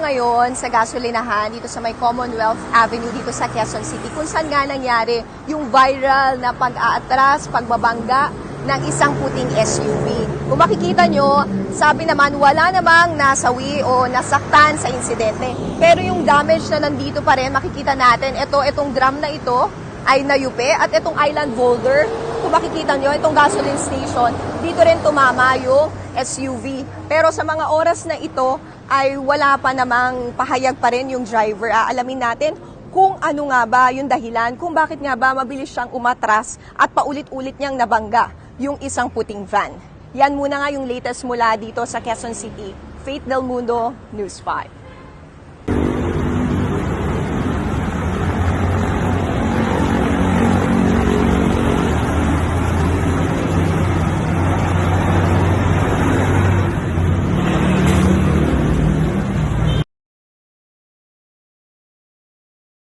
ngayon sa gasolinahan dito sa may Commonwealth Avenue dito sa Quezon City kung saan nga nangyari yung viral na pag-aatras, pagbabangga ng isang puting SUV. Kung makikita nyo, sabi naman wala namang nasawi o nasaktan sa insidente. Pero yung damage na nandito pa rin, makikita natin, ito, itong drum na ito ay nayupi at itong island boulder, kung makikita nyo, itong gasoline station, dito rin tumama yung SUV. Pero sa mga oras na ito, ay wala pa namang pahayag pa rin yung driver. Aalamin natin kung ano nga ba yung dahilan, kung bakit nga ba mabilis siyang umatras at paulit-ulit niyang nabangga yung isang puting van. Yan muna nga yung latest mula dito sa Quezon City. Faith Del Mundo, News 5.